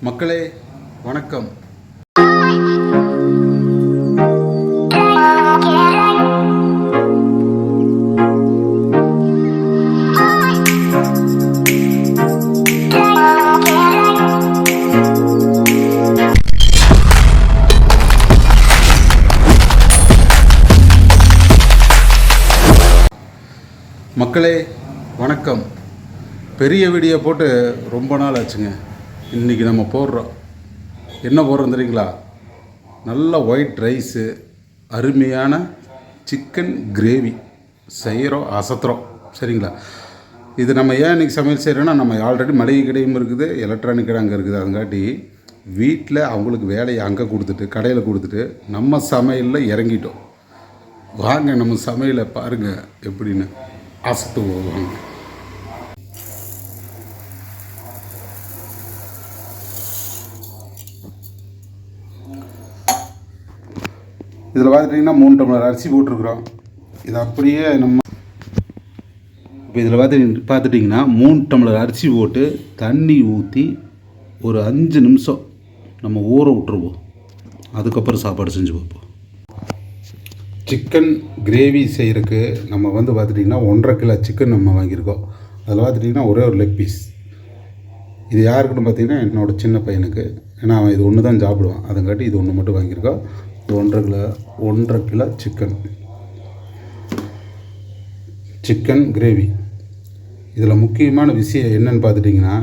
மக்களே வணக்கம். மக்களே வணக்கம். பெரிய வீடியோ போட்டு ரொம்ப நாள் ஆச்சுங்க. இன்றைக்கி நம்ம போடுறோம். என்ன போடுறோம் தெரியுங்களா? நல்ல ஒயிட் ரைஸு அருமையான சிக்கன் கிரேவி செய்கிறோம் அசத்துறோம். சரிங்களா? இது நம்ம ஏன் இன்றைக்கி சமையல் செய்கிறோன்னா நம்ம ஆல்ரெடி மளிகை கடையும் இருக்குது எலக்ட்ரானிக் கடை அங்கே இருக்குது. அதுங்காட்டி வீட்டில் அவங்களுக்கு வேலையை அங்கே கொடுத்துட்டு கடையில் கொடுத்துட்டு நம்ம சமையலில் இறங்கிட்டோம். வாங்க நம்ம சமையலை பாருங்க எப்படின்னு. அசத்து போவாங்க இதில் பார்த்துட்டிங்கன்னா மூணு டம்ளர் அரிசி போட்டிருக்குறோம். இது அப்படியே நம்ம இப்போ இதில் பார்த்து பார்த்துட்டிங்கன்னா மூணு டம்ளர் அரிசி போட்டு தண்ணி ஊற்றி ஒரு அஞ்சு நிமிஷம் நம்ம ஊற விட்டுருவோம். அதுக்கப்புறம் சாப்பாடு செஞ்சு பார்ப்போம். சிக்கன் கிரேவி செய்கிறதுக்கு நம்ம வந்து பார்த்துட்டிங்கன்னா ஒன்றரை கிலோ சிக்கன் நம்ம வாங்கியிருக்கோம். அதில் பார்த்துட்டிங்கன்னா ஒரே ஒரு லெக் பீஸ் இது யாருக்குன்னு பார்த்தீங்கன்னா என்னோட சின்ன பையனுக்கு. ஏன்னா அவன் இது ஒன்று தான் சாப்பிடுவான். அதங்காட்டி இது ஒன்று மட்டும் வாங்கியிருக்கோம். ஒன்றரை கிலோ ஒன்றரை கிலோ சிக்கன். Chicken gravy. இதில் முக்கியமான விஷயம் என்னென்னு பார்த்துட்டிங்கன்னா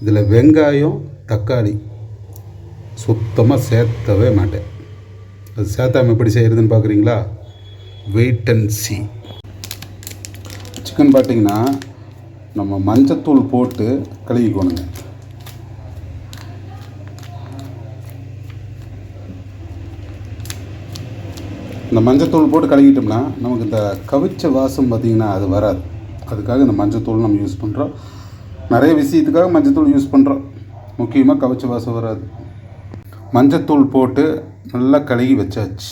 இதில் வெங்காயம் தக்காளி சுத்தமாக சேர்த்தவே மாட்டேன். அது சேர்த்தாம எப்படி செய்கிறதுன்னு பார்க்குறீங்களா வெயிட் அண்ட் சி சிக்கன் பார்த்தீங்கன்னா நம்ம மஞ்சத்தூள் போட்டு கழுவிக்கணுங்க. இந்த மஞ்சத்தூள் போட்டு கழுவிட்டோம்னா நமக்கு இந்த கவிச்ச வாசம் பார்த்திங்கன்னா அது வராது. அதுக்காக இந்த மஞ்சத்தூள் நம்ம யூஸ் பண்ணுறோம் நிறைய விஷயத்துக்காக மஞ்சத்தூள் யூஸ் பண்ணுறோம் முக்கியமாக கவிச்ச வாசம் வராது. மஞ்சத்தூள் போட்டு நல்லா கழுகி வச்சாச்சு.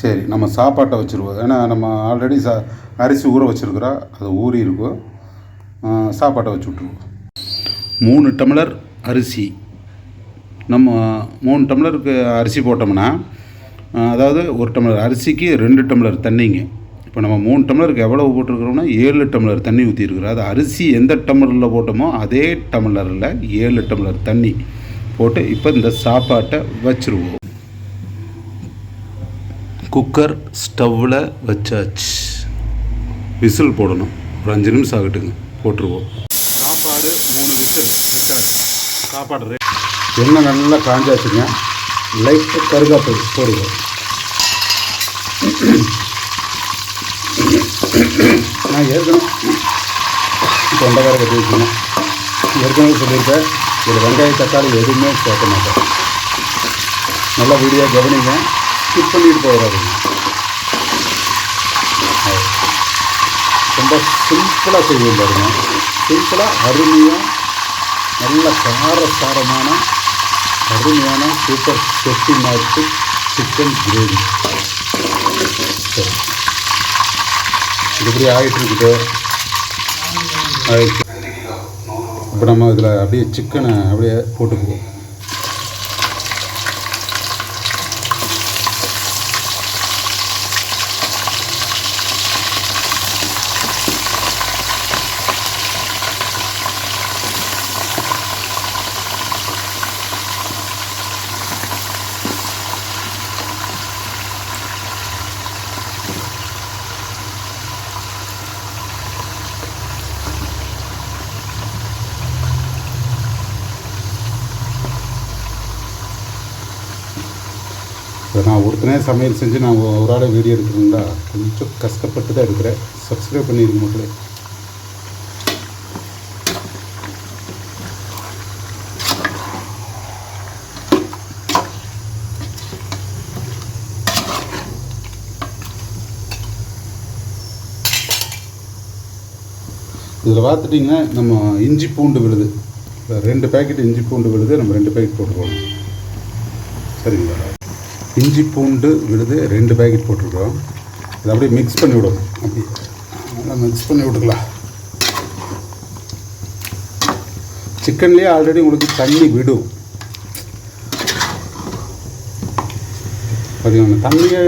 சரி நம்ம சாப்பாட்டை வச்சுருவோம். ஏன்னா நம்ம ஆல்ரெடி சா அரிசி ஊற வச்சுருக்குறோம். அது ஊறி இருக்கும் சாப்பாட்டை வச்சு விட்ருவோம் மூணு டம்ளர் அரிசி. நம்ம மூணு டம்ளருக்கு அரிசி போட்டோம்னா அதாவது ஒரு டம்ளர் அரிசிக்கு ரெண்டு டம்ளர் தண்ணிங்க. இப்போ நம்ம மூணு டம்ளருக்கு எவ்வளவு போட்டிருக்கிறோம்னா ஏழு டம்ளர் தண்ணி ஊற்றிருக்கிறோம் அது அரிசி எந்த டம்ளரில் போட்டோமோ அதே டம்ளரில் ஏழு டம்ளர் தண்ணி போட்டு இப்போ இந்த சாப்பாட்டை வச்சுருவோம். குக்கர் ஸ்டவ்வில் வச்சாச்சு. விசில் போடணும். ஒரு அஞ்சு நிமிஷம் ஆகட்டுங்க. போட்டுருவோம். சாப்பாடு மூணு விசில் வச்சாச்சு. சாப்பாடு ரெடி எண்ணெய் நல்லா காஞ்சாச்சுங்க. லைட்டு கருகாப்பில் போடுவோம் நான் ஏற்கனவே தொண்டை வேறு கட்டி வச்சுக்கணும் ஏற்கனவே சொல்லியிருக்கேன் இதில் வெங்காய தக்காளி எதுவுமே சேர்க்க மாட்டேன். நல்லா வீடியோ கவனிங்க. ஸ்கிப் பண்ணிட்டு போயிடாதீங்க. ரொம்ப சிம்பிளாக செய்வோம் பாருங்க. சிம்பிளாக அருமையாக நல்ல காரசாரமான அருமையான சூப்பர் செட்டி மாட்டு சிக்கன் கிரேவி சரி இப்படி ஆகிட்டு இருக்குது. ஆகிட்டு. இப்போ நம்ம இதில் அப்படியே சிக்கனை அப்படியே போட்டுக்குவோம். ஒருத்தனே சமையல் செஞ்சு நான் ஒரு ஆளை வீடியோ எடுக்கிறேங்களா கொஞ்சம் கஷ்டப்பட்டு தான் எடுக்கிறேன். சப்ஸ்கிரைப் பண்ணிடுங்க மக்களே. இதில் பார்த்துட்டிங்கன்னா நம்ம இஞ்சி பூண்டு விழுது. ரெண்டு பேக்கெட் இஞ்சி பூண்டு விழுது நம்ம ரெண்டு பேக்கெட் போட்டுருவோம். சரிங்களா? இஞ்சி பூண்டு விழுது ரெண்டு பேக்கெட் போட்டிருக்கோம் இதை அப்படியே மிக்ஸ் பண்ணி விடணும். அப்படி நல்லா மிக்ஸ் பண்ணி விட்டுக்கலாம். சிக்கன்லேயே ஆல்ரெடி உங்களுக்கு தண்ணி விடும். பார்த்தீங்கன்னா தண்ணியே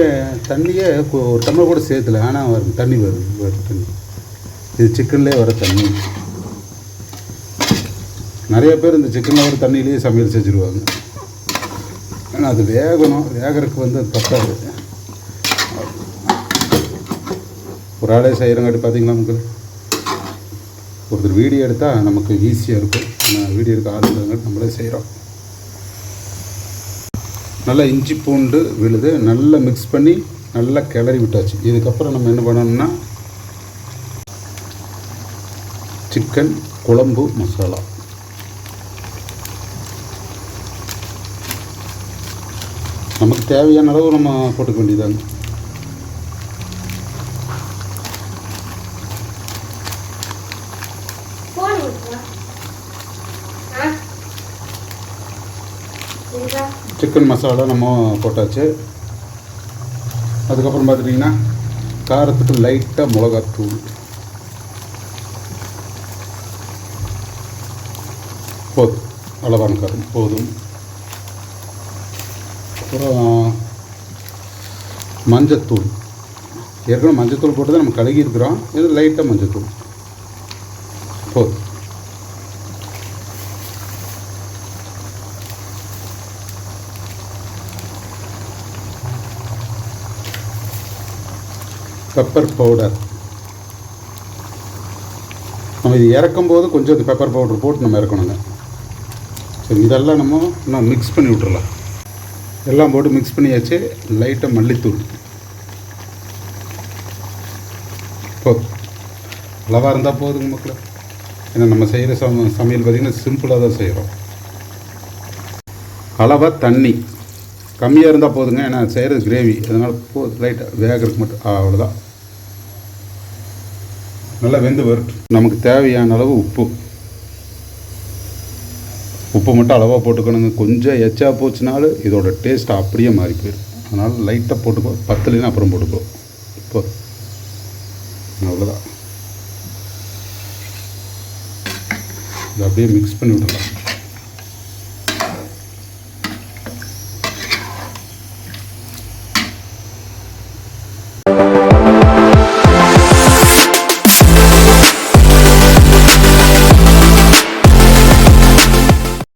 தண்ணியே ஒரு டம்ளர் கூட சேர்த்துல ஆனால் வரும் தண்ணி வரும் வரும் தண்ணி. இது சிக்கன்லேயே வர தண்ணி. நிறைய பேர் இந்த சிக்கனில் வர தண்ணியிலேயே சமையல் செஞ்சுருவாங்க. ஆனால் அது வேகணும். வேகிறதுக்கு வந்து அது பத்தாது. ஒரு ஆளே செய்கிறங்காட்டி பார்த்தீங்களா உங்களுக்கு ஒருத்தர் வீடியோ எடுத்தால் நமக்கு ஈஸியாக இருக்கும். ஆனால் வீடியோ எடுக்க ஆள் இல்லைங்காட்டி நம்மளே செய்கிறோம் நல்லா இஞ்சி பூண்டு விழுது நல்லா மிக்ஸ் பண்ணி நல்லா கிளறி விட்டாச்சு. இதுக்கப்புறம் நம்ம என்ன பண்ணணும்னா சிக்கன் குழம்பு மசாலா. நமக்கு தேவையான அளவு நம்ம போட்டுக்க வேண்டியதாங்க சிக்கன் மசாலா நம்ம போட்டாச்சு. அதுக்கப்புறம் பார்த்துட்டிங்கன்னா காரத்துக்கு லைட்டாக மிளகாத்தூள். போதும். அளவான காரம். போதும். அப்புறம் மஞ்சத்தூள். ஏற்கனவே மஞ்சத்தூள் போட்டு தான் நம்ம கழுகி இருக்கிறோம் இது லைட்டாக மஞ்சத்தூள். போதும். பெப்பர் பவுடர் நம்ம இது இறக்கும்போது கொஞ்சம் பெப்பர் பவுடர் போட்டு நம்ம இறக்கணுங்க. சரி இதெல்லாம் நம்ம இன்னும் மிக்ஸ் பண்ணி விட்றலாம் எல்லாம் போட்டு மிக்ஸ் பண்ணியாச்சு. லைட்டாக மல்லித்தூள். போதும் அளவாக இருந்தால் போதுங்க மக்களே. ஏன்னா நம்ம செய்கிற சம சமையல் பார்த்திங்கன்னா சிம்பிளாக தான் செய்கிறோம் அளவாக தண்ணி. கம்மியாக இருந்தால் போதுங்க. ஏன்னா செய்கிறது கிரேவி அதனால் போதும் லைட்டாக வேகிறதுக்கு மட்டும் அவ்வளோதான் நல்லா வெந்து வரட்டும். நமக்கு தேவையான அளவு உப்பு. உப்பு மட்டும் அளவாக போட்டுக்கணுங்க. கொஞ்சம் எச்சா போச்சுனாலும் இதோட டேஸ்ட் அப்படியே மாறி போயிடும். அதனால் லைட்டாக போட்டுக்கோ பத்துலேன்னு அப்புறம் போட்டுக்கோ. இப்போ அவ்வளோதான் இதை அப்படியே மிக்ஸ் பண்ணி விடலாம்